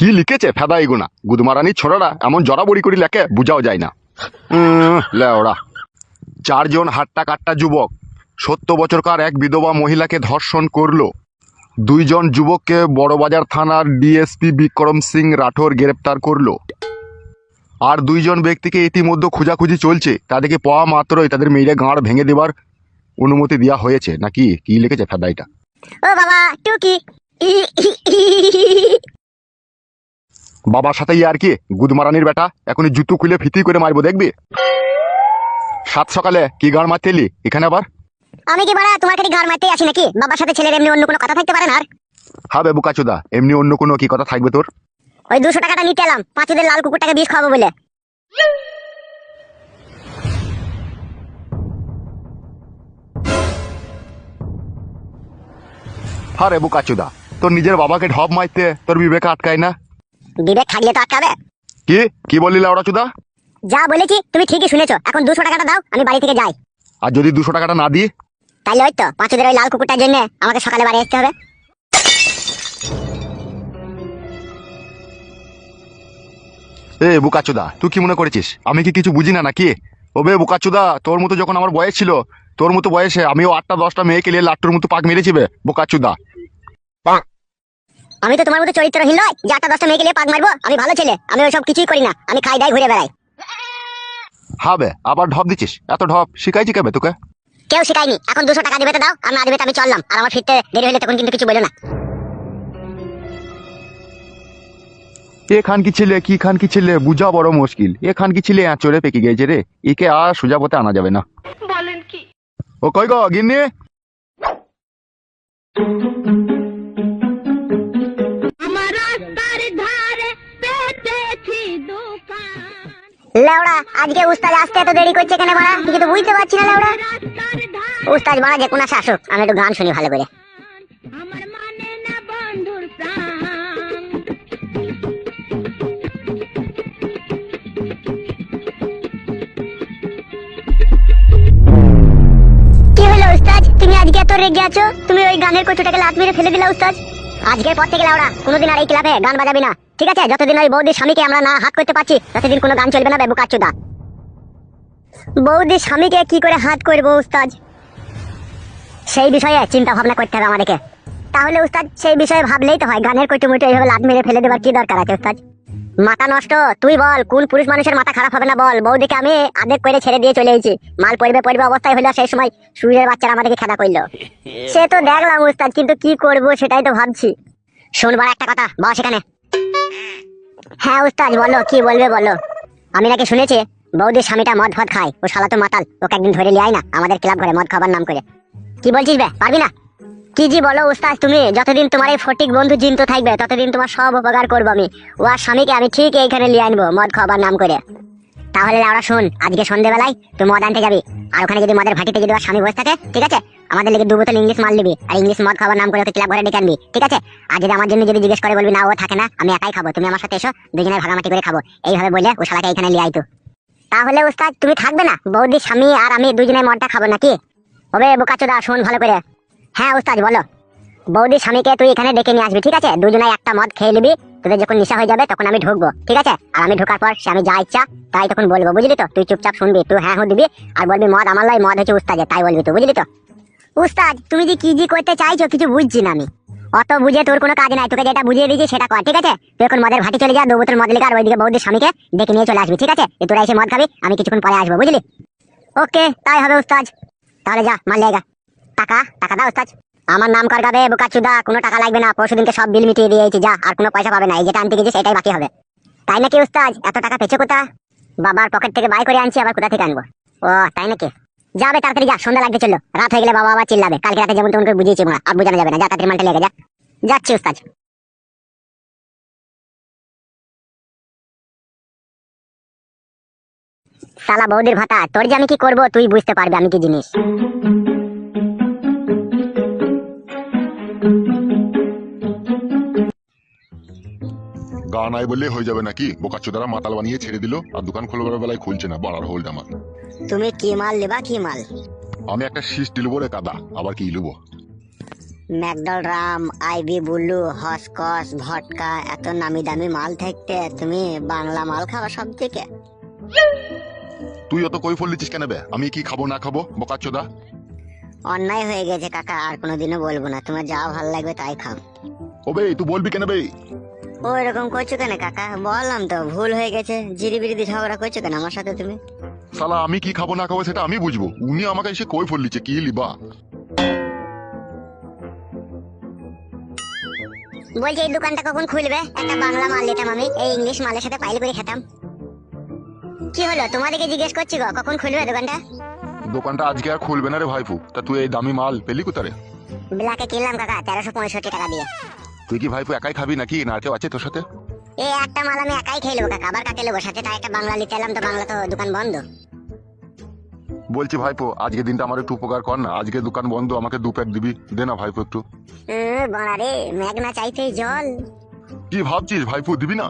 কি লিখেছে ফেদা এগুনা গুদমারানি ছোড়ারা এমন জড়াবড়ি করি লেখে বুঝাও যায় না। লেওড়া চারজন হাট্টা কাট্টা যুবক, সত্তর বছরকার এক বিধবা মহিলাকে ধর্ষণ করল। দুইজন যুবককে বড়বাজার থানার ডিএসপি বিক্রম সিং রাঠোর গ্রেপ্তার করল। আর দুইজন ব্যক্তিকে ইতিমধ্যে খোঁজাখুঁজি চলছে। তাদেরকে পাওয়া মাত্রই তাদের মেয়েরা গাঁড় ভেঙে দেবার অনুমতি দেওয়া হয়েছে। নাকি কি লিখেছে ফেদাইটা ও বাবা, টুকি। বাবার সাথে ইয়ে আর কি গুদমারানির বেটা এখনই জুতো খুলে ফিতি করে মারবো দেখবি? সাত সকালে কি গান মারতেলি এখানে আবার? আমি কি বাড়া তোমার কাছে ঘর মারতে আসি নাকি? বাবার সাথে ছেলের এমনি অন্য কোনো কথা থাকতে পারে না আর? হবে বুকাচুদা এমনি অন্য কোনো কি কথা থাকবে তোর? ওই দুশো টাকাটা নিতে এলাম পাঁচুদের লাল কুকুরটাকে বিষ খাব বলে। হারে বুকাচুদা তোর নিজের বাবাকে ঢপ মারতে তোর বিবেকে আটকায় না? বিবেক থাকলে তো আটকাবে কি? কি বললি লাউড়া চুদা? যা বলেছি তুমি ঠিকই শুনেছো। এখন দুশো টাকাটা দাও আমি বাড়ি থেকে যাই। আর যদি দুশো টাকাটা না দিই? তাইলে ওই তো পাঁচুদের ওই লাল কুকুরটার জন্য আমাকে সকালে বাড়ি আসতে হবে। এ বুকাচুদা তুই কি মনে করেছিস? আমি কি কিছু বুঝি না নাকি? ওবে বুকাচুদা তোর মতো যখন আমার বয়স ছিল তোর মতো বয়সে আমিও আটটা দশটা মেয়েকে নিয়ে লাট্টুর মতো পাক মেরেছি মেরেছিবে বুকাচুদা আমি তো তোমার মতো চরিত্রহীন নয়। যে আটটা দশটা মেয়েকে নিয়ে পাক মারবো আমি ভালো ছেলে। আমি ওইসব কিছুই করি না। আমি খাই দাই ঘুরে বেড়াই। হবে আবার ঢপ দিচ্ছিস? এত ঢপ শিখাইছি কেবে তোকে? কেউ শিখায়নি। এখন দুশো টাকা দিবে তো দাও আর না দিবে আমি চললাম। আর আমার ফিরতে দেরি হলে তখন কিন্তু কিছু বলো না। এ খান কি ছেলে কি খান কি ছেলে বুঝা বড় মুশকিল। এ খান কি ছেলে চড়ে পেকে গেছে রে। একে আর সোজা পথে আনা যাবে না। বলেন কি? ও কই গো গিন্নি? লেওড়া আজকে উস্তাদ আসতে এত দেরি করছে কেন বাড়া কিছু তো বুঝতে পারছি না লেওড়া? উস্তাদ বাড়া যে কোনো শাসক আমি একটু গান শুনি ভালো করে। মানে কি হলো উস্তাদ? তুমি আজকে এত রেগে আছো? তুমি ওই গানের কচুটাকে লাত মেরে ফেলে দিলা উস্তাদ? আজকের পর থেকে লাউরা, কোনোদিন আর এই ক্লাবে গান বাজাবি না। ঠিক আছে? যতদিন ওই বৌদির স্বামীকে আমরা না হাত করতে পারছি, ততদিন কোনো গান চলবে না, বেবু কাচ্চুদা। বৌদির স্বামীকে কি করে হাত করব, উস্তাদ? সেই বিষয়ে চিন্তা ভাবনা করতে হবে আমাদেরকে। তাহলে উস্তাদ, সেই বিষয়ে ভাবলেই তো হয়, গানের কটুমুটু এইভাবে লাভ মেরে ফেলে দেবার কি দরকার আছে, উস্তাদ? মাথা নষ্ট? তুই বল, কোন পুরুষ মানুষের মাথা খারাপ হবে না বল? বৌদিকে আমি আদেক করে ছেড়ে দিয়ে চলে এসেছি। মাল পড়বে পড়বে অবস্থায় হলো সেই সময় সুরের বাচ্চারা আমাদেরকে খেলা করল। সে তো দেখলাম উস্তাদ কিন্তু কি করব সেটাই তো ভাবছি। শুনবার একটা কথা বল সেখানে হ্যাঁ উস্তাদ, বলো, কি বলবে বলো। আমি নাকি শুনেছি বৌদির স্বামীটা মদ ফদ খায়, ও শালা তো মাতাল, ওকে একদিন ধরে লিয়াই না, আমাদের ক্লাব ঘরে মদ খাবার নাম করে। কি বলছিস বে, পারবি না? কি জি বলো উস্তাদ তুমি? যতদিন তোমার এই ফটিক বন্ধু জিন্ত থাকবে, ততদিন তোমার সব উপকার করব আমি। ও আর স্বামীকে আমি ঠিক এইখানে লিয়ে আনব, মদ খাবার নাম করে। তাহলে আমরা শুন, আজকে সন্ধ্যেবেলায় তুই মদ আনতে যাবি। আর ওখানে যদি মদের ভাটিতে যদি ওর স্বামী বসে থাকে, ঠিক আছে? আমাদের লেগে দু বোতল ইংলিশ মাল নিবি, আর ইংলিশ মদ খাবার নাম করে ওকে ক্লাব ঘরে ডেকে আনবি, ঠিক আছে? আর যদি আমার জন্য যদি জিজ্ঞেস করে বলবি, না, ও থাকে না, আমি একাই খাব, তুমি আমার সাথে এসো, দুজনে ভাগামাটি করে খাব। এইভাবে বলে ও শালাকে এখানে লিয়ে আইতো তাহলে উস্তাদ তুমি থাকবে না? বৌদি, স্বামী আর আমি দুজনে মদটা খাব নাকি? হবে বোকাচোদা, শোন ভালো করে। হ্যাঁ উস্তাদ বলো। বৌদির স্বামীকে তুই এখানে ডেকে নিয়ে আসবি, ঠিক আছে? দুজনে একটা মদ খেয়ে নিবি, তোদের যখন নেশা হয়ে যাবে, তখন আমি ঢুকবো, ঠিক আছে? আর আমি ঢোকার পর সে আমি যা ইচ্ছা, তাই তখন বলব, বুঝলি তো? তুই চুপচাপ শুনবি, তুই হ্যাঁ হু দিবি, আর বলবি, মদ আমার লাই মদ হচ্ছে উস্তাজে তাই বলবি তো বুঝলি তো? উস্তাদ, তুমি যে কি জি করতে চাইছো, কিছু বুঝছি না আমি। অত বুঝে তোর কোনো কাজ নাই, তোকে যেটা বুঝিয়ে দিয়েছি সেটা কর, ঠিক আছে? তুই এখন মদের ভাটি চলে যা, দু বোতল মদ লেগে, আর ওইদিকে বৌদির স্বামীকে ডেকে নিয়ে চলে আসবি, ঠিক আছে? তোরা এসে মদ খাবি, আমি কিছুক্ষণ পরে আসব, বুঝলি? ওকে, তাই হবে, উস্তাদ। তাহলে যা, মাল লেগা টাকা টাকা দাও উস্তাদ আমার নাম কর গাবে বোকাচুদা কোনো টাকা লাগবে না পরশু দিনকে সব বিল মিটিয়ে দিয়েছি যা, আর কোনো পয়সা পাবে না, এই যেটা আনতে গেছি সেটাই বাকি হবে। তাই নাকি উস্তাদ এত টাকা পেছো কোথা? বাবার পকেট থেকে বাই করে আনছি, আবার কোথা থেকে আনব? ও, তাই নাকি? যাবে তাড়াতাড়ি যা, সন্ধ্যা লাগতে চলো রাত হয়ে গেলে বাবা আবার চিল্লাবে। কালকে রাতে যেমন তেমন করে বুঝিয়েছি মোড়া আর বুঝানো যাবে না। যা, তাড়াতাড়ি মালটা লেগে যা। যাচ্ছি উস্তাদ সালা বৌদির ভাতা, তোর যে আমি কি করব, তুই বুঝতে পারবি আমি কি জিনিস। গান আয় বললে হয়ে যাবে নাকি? বোকাচোদারা মাতাল বানিয়ে ছেড়ে দিল আর দোকান খোলবার বেলায় খুলছে না বাড়ার হোল্ড আমার। তুমি কি মাল নেবা কি মাল? আমি একটা শীষ দিলবো রে কাদা আবার কি লুবো? ম্যাকডল রাম আইবি বুলু হসকস ভটকা এত নামি দামি মাল থাকতে তুমি বাংলা মাল খাওয়া সব থেকে তুই অত কই ফল কেন বে? আমি কি খাব না খাব বোকাচ্চোদা অন্যায় হয়ে গেছে কাকা আর কোনোদিনও বলব না তোমার যা ভালো লাগবে তাই খাও। ওবে তুই বলবি কেন বে? ও এরকম করছ কেন কাকা? বললাম তো ভুল হয়ে গেছে। জিরি বিরিদি ঝগড়া করছ কেন আমার সাথে তুমি? শালা আমি কি খাব না খাব সেটা আমি বুঝব। উনি আমাকে এসে কই ফল দিচ্ছে কি লিবা? বলছি এই দোকানটা কখন খুলবে? একটা বাংলা মাল নিতাম আমি এই ইংলিশ মালের সাথে পাইল করে খেতাম। কি হলো তোমাদেরকে জিজ্ঞেস করছি গো কখন খুলবে দোকানটা? দোকানটা আজকে আর খুলবে না রে ভাইপু। তা তুই এই দামি মাল পেলি কোথারে ব্ল্যাকে কিনলাম কাকা তেরোশো পঁয়ষট্টি টাকা দিয়ে। তুই কি ভাইপু একাই খাবি নাকি? না কেউ আছে তোর সাথে? এই একটা মাল আমি একাই খেয়ে নেব কাকা। আবার কাকে নেব? সাথে তাই একটা বাংলা নিতে এলাম তো বাংলা তো দোকান বন্ধ। বলছি ভাইপো আজকে দিনটা আমার একটু উপকার কর না। আজকে দোকান বন্ধ আমাকে দু প্যাক দিবি। দে না ভাইপো একটু। উম, বড়া রে মেঘনা চাইতেই জল। কি ভাবছিস ভাইপো দিবি না?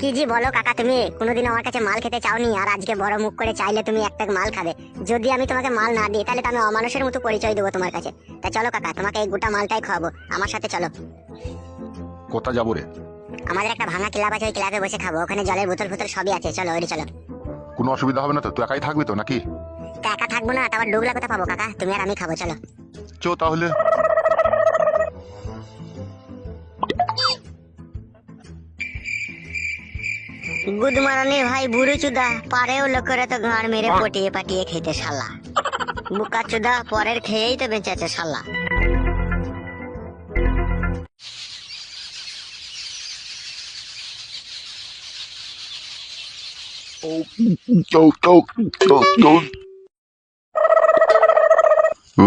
কি জি বলো কাকা তুমি কোনোদিন আমার কাছে মাল খেতে চাওনি আর আজকে বড় মুখ করে চাইলে তুমি এক প্যাক মাল খাবে। যদি আমি তোমাকে মাল না দিই তাহলে তো আমি অমানুষের মতো পরিচয় দেবো তোমার কাছে। তা চলো কাকা তোমাকে এই গোটা মালটাই খাওয়াবো। আমার সাথে চলো। কোথা যাব রে? আমাদের একটা ভাঙা ক্লাব আছে ওই ক্লাবে বসে খাব। ওখানে জলের বোতল ফোতল সবই আছে। চলো ওই চলো। কোনো অসুবিধা হবে না তো? তুই একাই থাকবি তো নাকি? তা একা থাকব না তারপর ডুগলা কোথা পাবো কাকা? তুমি আর আমি খাব চলো। চো তাহলে। গুদমারানির ভাই বুড়ো চুদা। পারেও লোকেরা তো গাঁড় মেরে পটিয়ে পাটিয়ে খেতে শালা। বুকা চুদা পরের খেয়েই তো বেঁচে আছে শালা।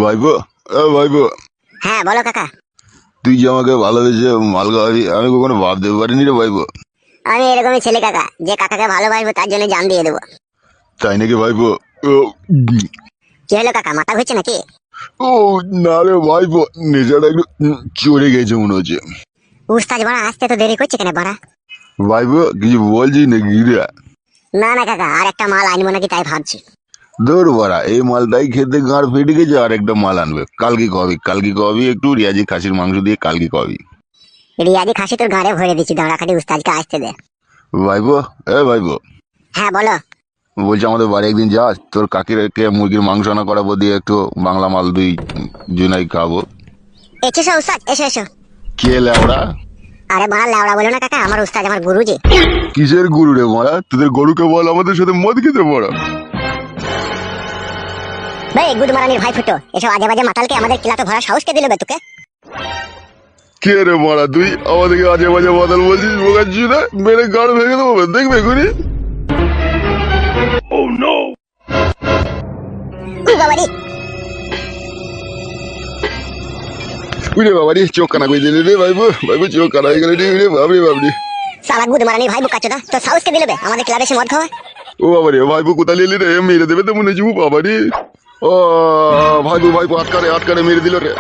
ভাইবো এ ভাইবো হ্যাঁ বলো কাকা। তুই যে আমাকে ভালোবেসে মাল খাওয়াবি আমি কখনো ভাবতে পারিনি রে ভাইবো আমি এরকমই ছেলে কাকা যে কাকাকে ভালোবাসবো তার জন্য জান দিয়ে দেবো। তাই নাকি ভাইবো কি হলো কাকা মাথা ঘুরছে নাকি? ও না রে ভাইবো নেশাটা একটু চড়ে গেছে মনে হচ্ছে। উস্তাজ বড়া আসতে তো দেরি করছে কেন বড়া? ভাইবো কিছু বলছিস নাকি রে? না না কাকা আর একটা মাল আনব নাকি তাই ভাবছি। দৌড় বাড়া এই মালটাই খেতে গাঁড় ফেটে গেছে আর একটা মাল আনবে। কালকে কবি কালকে কবি একটু রিয়াজি খাসির মাংস দিয়ে কালকে কবি। রিয়াজি খাসি তোর গাড়ে ভরে দিচ্ছি দাঁড়া খাটি উস্তাজকে আসতে দে। ভাইবো এ ভাইবো হ্যাঁ বলো। বলছি আমাদের বাড়ি একদিন যাস তোর কাকিরকে মুরগির মাংস আনা করাবো দিয়ে একটু বাংলা মাল দুই জুনাই খাব। এসো উস্তাজ এসো এসো। কে লেওড়া? আরে বাড়া লেওড়া বলো না কাকা আমার উস্তাজ আমার গুরুজি। কিসের গরু রে মারা? তোদের গরুকে বল আমাদের সাথে মদ খেতে পড়া ভাই গুদমারানির ভাই ফুটো। এসব আজে বাজে মাতালকে আমাদের কিলাতে ভরা সাহস কে দিল বে তোকে? কে রে মারা তুই আমাদেরকে আজে বাজে বদল বলছিস বোকাচ্ছি না? মেরে গাড় ভেঙে দেবো দেখবে গুনি উ বাবারি। উরে বাবারি চোখ কানা করে দিলে রে ভাইবো ভাইবো চোখ কানা হয়ে গেলে রে বাবরি বাবরি। সালা গুদমারানির ভাই বুকাচোদা তো সাহস কে দিল বে? আমাদের ক্লাবে এসে মদ খাওয়া? ও বাবারি ভাইবো কোথা লিলি রে? মেরে দেবে তো মনে হচ্ছে ও বাবারি ও ভাইবো ভাইবো আটকারে আটকারে মেরে দিল রে।